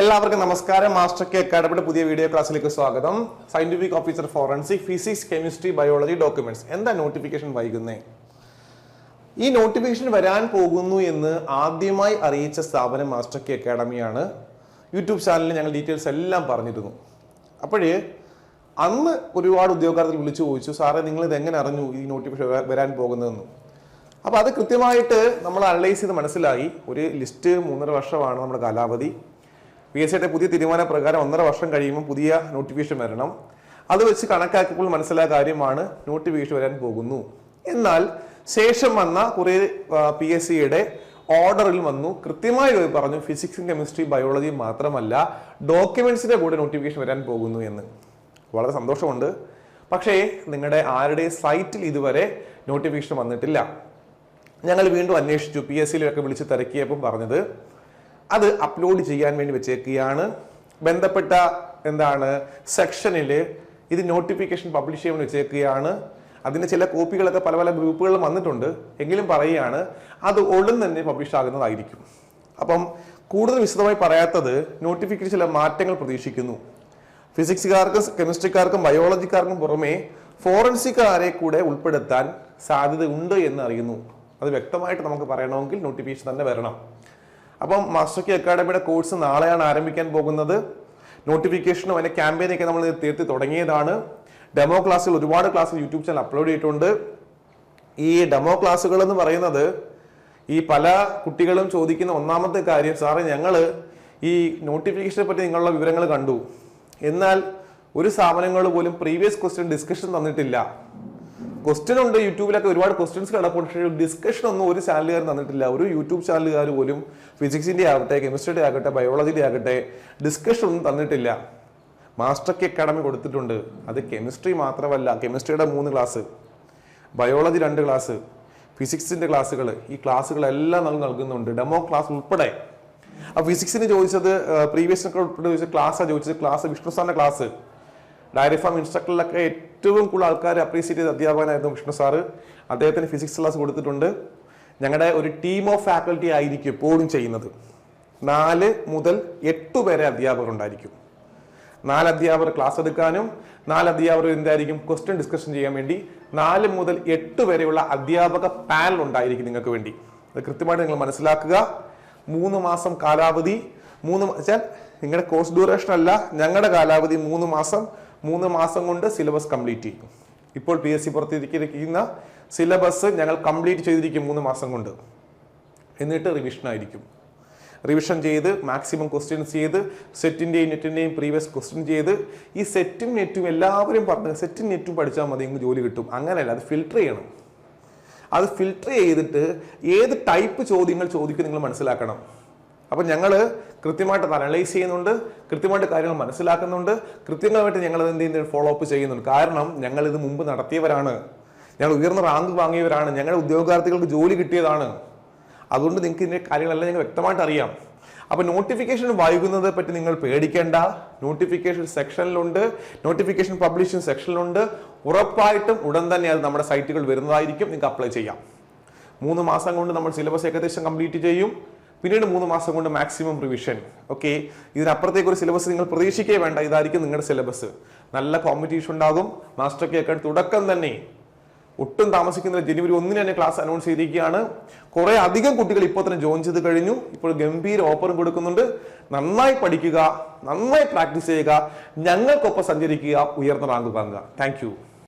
എല്ലാവർക്കും നമസ്കാരം. Master K അക്കാഡമിയുടെ പുതിയ വീഡിയോ ക്ലാസ്സിലേക്ക് സ്വാഗതം. Scientific officer forensic physics chemistry biology documents എന്താ നോട്ടിഫിക്കേഷൻ വൈകുന്നേ? ഈ നോട്ടിഫിക്കേഷൻ വരാൻ പോകുന്നു എന്ന് ആദ്യമായി അറിയിച്ച സ്ഥാപനം മാസ്റ്റർ കെ അക്കാഡമിയാണ് യൂട്യൂബ് ചാനലിൽ ഞങ്ങൾ ഡീറ്റെയിൽസ് എല്ലാം പറഞ്ഞിരുന്നു. അപ്പോഴേ അന്ന് ഒരുപാട് ഉദ്യോഗാർത്ഥികൾ വിളിച്ചു ചോദിച്ചു സാറേ നിങ്ങൾ ഇത് എങ്ങനെ അറിഞ്ഞു ഈ നോട്ടിഫിക്കേഷൻ വരാൻ പോകുന്നതെന്ന്? അപ്പോൾ അത് കൃത്യമായിട്ട് നമ്മൾ അനലൈസ് ചെയ്ത് മനസ്സിലായി. ഒരു ലിസ്റ്റ് മൂന്നര വർഷമാണ് നമ്മുടെ കാലാവധി. പി എസ് സിയുടെ പുതിയ തീരുമാന പ്രകാരം ഒന്നര വർഷം കഴിയുമ്പോൾ പുതിയ നോട്ടിഫിക്കേഷൻ വരണം. അത് വെച്ച് കണക്കാക്കിയപ്പോൾ മനസ്സിലായ കാര്യമാണ് നോട്ടിഫിക്കേഷൻ വരാൻ പോകുന്നു. എന്നാൽ ശേഷം വന്ന കുറേ പി എസ് സിയുടെ ഓർഡറിൽ വന്നു. കൃത്യമായി പറഞ്ഞു ഫിസിക്സും കെമിസ്ട്രി ബയോളജി മാത്രമല്ല ഡോക്യുമെന്റ്സിന്റെ കൂടെ നോട്ടിഫിക്കേഷൻ വരാൻ പോകുന്നു എന്ന്. വളരെ സന്തോഷമുണ്ട്. പക്ഷേ നിങ്ങളുടെ ആരുടെ സൈറ്റിൽ ഇതുവരെ നോട്ടിഫിക്കേഷൻ വന്നിട്ടില്ല? ഞങ്ങൾ വീണ്ടും അന്വേഷിച്ചു. പി എസ് സിയിലൊക്കെ വിളിച്ച് തിരക്കിയപ്പോൾ പറഞ്ഞത് അത് അപ്ലോഡ് ചെയ്യാൻ വേണ്ടി വെച്ചേക്കുകയാണ്. ബന്ധപ്പെട്ട എന്താണ് സെക്ഷനിൽ ഇത് നോട്ടിഫിക്കേഷൻ പബ്ലിഷ് ചെയ്യാൻ വെച്ചേക്കുകയാണ്. അതിന്റെ ചില കോപ്പികളൊക്കെ പല പല ഗ്രൂപ്പുകളിലും വന്നിട്ടുണ്ട്. എങ്കിലും പറയുകയാണ് അത് ഉടൻ തന്നെ പബ്ലിഷ് ആകുന്നതായിരിക്കും. അപ്പം കൂടുതൽ വിശദമായി പറയാത്തത് നോട്ടിഫിക്കേഷൻ ചില മാറ്റങ്ങൾ പ്രതീക്ഷിക്കുന്നു. ഫിസിക്സുകാർക്കും കെമിസ്ട്രിക്കാർക്കും ബയോളജിക്കാർക്കും പുറമെ ഫോറൻസിക്കാരെ കൂടെ ഉൾപ്പെടുത്താൻ സാധ്യത ഉണ്ട് എന്ന് അറിയുന്നു. അത് വ്യക്തമായിട്ട് നമുക്ക് പറയണമെങ്കിൽ നോട്ടിഫിക്കേഷൻ തന്നെ വരണം. അപ്പം മാസ്റ്റർക്കി അക്കാഡമിയുടെ കോഴ്സ് നാളെയാണ് ആരംഭിക്കാൻ പോകുന്നത്. നോട്ടിഫിക്കേഷനും അതിന്റെ ക്യാമ്പയിനൊക്കെ നമ്മൾ തീർത്തി തുടങ്ങിയതാണ്. ഡെമോ ക്ലാസ്സുകൾ ഒരുപാട് ക്ലാസ്സുകൾ യൂട്യൂബ് ചാനൽ അപ്ലോഡ് ചെയ്തിട്ടുണ്ട്. ഈ ഡെമോ ക്ലാസ്സുകൾ എന്ന് പറയുന്നത് ഈ പല കുട്ടികളും ചോദിക്കുന്ന ഒന്നാമത്തെ കാര്യം സാറേ ഞങ്ങൾ ഈ നോട്ടിഫിക്കേഷനെ പറ്റി നിങ്ങളുടെ വിവരങ്ങൾ കണ്ടു. എന്നാൽ ഒരു സ്ഥാപനങ്ങൾ പോലും പ്രീവിയസ് ക്വസ്റ്റ്യൻ ഡിസ്കഷൻ തന്നിട്ടില്ല. ക്വസ്റ്റ്യൻ ഉണ്ട് യൂട്യൂബിലൊക്കെ ഒരുപാട് ക്വസ്റ്റ്യൻസ് കിടപ്പുണ്ട്. പക്ഷേ ഡിസ്കഷൻ ഒന്നും ഒരു ചാനലുകാർ തന്നിട്ടില്ല. ഒരു യൂട്യൂബ് ചാനലുകാർ പോലും ഫിസിക്സിന്റെ ആകട്ടെ കെമിസ്ട്രിയുടെ ആകട്ടെ ബയോളജിയുടെ ആകട്ടെ ഡിസ്കഷൻ ഒന്നും തന്നിട്ടില്ല. മാസ്റ്റർ കെ അക്കാഡമി കൊടുത്തിട്ടുണ്ട്. അത് കെമിസ്ട്രി മാത്രമല്ല കെമിസ്ട്രിയുടെ മൂന്ന് ക്ലാസ് ബയോളജി രണ്ട് ക്ലാസ് ഫിസിക്സിന്റെ ക്ലാസ്സുകൾ ഈ ക്ലാസ്സുകളെല്ലാം നമ്മൾ നൽകുന്നുണ്ട്. ഡെമോ ക്ലാസ് ഉൾപ്പെടെ. ആ ഫിസിക്സിന് ചോദിച്ചത് പ്രീവിയസ് ഉൾപ്പെടെ ചോദിച്ച ക്ലാസ്സാണ് ചോദിച്ചത് ക്ലാസ് വിഷ്ണു സാറിന്റെ ക്ലാസ് ഡയറി ഫാം ഇൻസ്ട്രക്ടറിലൊക്കെ ഏറ്റവും കൂടുതൽ ആൾക്കാർ അപ്രീസിയേറ്റ് ചെയ്ത അധ്യാപകനായിരുന്നു വിഷ്ണു സാറ്. അദ്ദേഹത്തിന് ഫിസിക്സ് ക്ലാസ് കൊടുത്തിട്ടുണ്ട്. ഞങ്ങളുടെ ഒരു ടീം ഓഫ് ഫാക്കൽറ്റി ആയിരിക്കും എപ്പോഴും ചെയ്യുന്നത്. നാല് മുതൽ എട്ട് വരെ അധ്യാപകർ ഉണ്ടായിരിക്കും. നാല് അധ്യാപകർ ക്ലാസ് എടുക്കാനും നാല് അധ്യാപകർ എന്തായിരിക്കും ക്വസ്റ്റ്യൻ ഡിസ്കഷൻ ചെയ്യാൻ വേണ്ടി നാല് മുതൽ എട്ട് വരെയുള്ള അധ്യാപക പാനൽ ഉണ്ടായിരിക്കും നിങ്ങൾക്ക് വേണ്ടി. അത് കൃത്യമായിട്ട് നിങ്ങൾ മനസ്സിലാക്കുക. മൂന്ന് മാസം കാലാവധി. മൂന്ന് വെച്ചാൽ നിങ്ങളുടെ കോഴ്സ് ഡ്യൂറേഷൻ അല്ല. ഞങ്ങളുടെ കാലാവധി മൂന്ന് മാസം. മൂന്ന് മാസം കൊണ്ട് സിലബസ് കംപ്ലീറ്റ് ചെയ്യും ഇപ്പോൾ പി എസ് സി പുറത്തിരിക്കുന്ന സിലബസ് ഞങ്ങൾ കംപ്ലീറ്റ് ചെയ്തിരിക്കും മൂന്ന് മാസം കൊണ്ട്. എന്നിട്ട് റിവിഷൻ ആയിരിക്കും. റിവിഷൻ ചെയ്ത് മാക്സിമം ക്വസ്റ്റ്യൻസ് ചെയ്ത് സെറ്റിന്റെയും നെറ്റിന്റെയും പ്രീവിയസ് ക്വസ്റ്റ്യൻ ചെയ്ത് ഈ സെറ്റും നെറ്റും എല്ലാവരും പറഞ്ഞ് സെറ്റും നെറ്റും പഠിച്ചാൽ മതി നിങ്ങൾക്ക് ജോലി കിട്ടും. അങ്ങനെയല്ല അത് ഫിൽട്ടർ ചെയ്യണം. അത് ഫിൽട്ടർ ചെയ്തിട്ട് ഏത് ടൈപ്പ് ചോദ്യങ്ങൾ ചോദിക്കും നിങ്ങൾ മനസ്സിലാക്കണം. അപ്പം ഞങ്ങൾ കൃത്യമായിട്ട് അനലൈസ് ചെയ്യുന്നുണ്ട് കൃത്യമായിട്ട് കാര്യങ്ങൾ മനസ്സിലാക്കുന്നുണ്ട് കൃത്യമായിട്ട് ഞങ്ങൾ എന്ത് ചെയ്യുന്നത് ഫോളോ അപ്പ് ചെയ്യുന്നുണ്ട്. കാരണം ഞങ്ങൾ ഇത് മുമ്പ് നടത്തിയവരാണ്. ഞങ്ങൾ ഉയർന്ന റാങ്ക് വാങ്ങിയവരാണ്. ഞങ്ങളുടെ ഉദ്യോഗാർത്ഥികൾക്ക് ജോലി കിട്ടിയതാണ്. അതുകൊണ്ട് നിങ്ങൾക്ക് ഇതിന്റെ കാര്യങ്ങളെല്ലാം ഞങ്ങൾ വ്യക്തമായിട്ട് അറിയാം. അപ്പൊ നോട്ടിഫിക്കേഷൻ വൈകുന്നത് പറ്റി നിങ്ങൾ പേടിക്കേണ്ട. നോട്ടിഫിക്കേഷൻ സെക്ഷനിലുണ്ട് നോട്ടിഫിക്കേഷൻ പബ്ലിഷിംഗ് സെക്ഷനിലുണ്ട് ഉറപ്പായിട്ടും ഉടൻ തന്നെ അത് നമ്മുടെ സൈറ്റുകൾ വരുന്നതായിരിക്കും. നിങ്ങൾക്ക് അപ്ലൈ ചെയ്യാം. മൂന്ന് മാസം കൊണ്ട് നമ്മൾ സിലബസ് ഏകദേശം കംപ്ലീറ്റ് ചെയ്യും. പിന്നീട് മൂന്ന് മാസം കൊണ്ട് മാക്സിമം റിവിഷൻ ഓക്കെ ഇതിനപ്പുറത്തേക്ക് ഒരു സിലബസ് നിങ്ങൾ പ്രതീക്ഷിക്കേ വേണ്ട. ഇതായിരിക്കും നിങ്ങളുടെ സിലബസ് നല്ല കോമ്പറ്റീഷൻ ഉണ്ടാകും. മാസ്റ്റർ ഒക്കെ തുടക്കം തന്നെ. ഒട്ടും താമസിക്കുന്നില്ല ജനുവരി ഒന്നിന് തന്നെ ക്ലാസ് അനൗൺസ് ചെയ്തിരിക്കുകയാണ്. കുറെ അധികം കുട്ടികൾ ഇപ്പോൾ തന്നെ ജോയിൻ ചെയ്ത് കഴിഞ്ഞു. ഇപ്പോൾ ഗംഭീര ഓഫറും കൊടുക്കുന്നുണ്ട്. നന്നായി പഠിക്കുക നന്നായി പ്രാക്ടീസ് ചെയ്യുക ഞങ്ങൾക്കൊപ്പം സഞ്ചരിക്കുക ഉയർന്ന റാങ്ക് വാങ്ങുക. താങ്ക്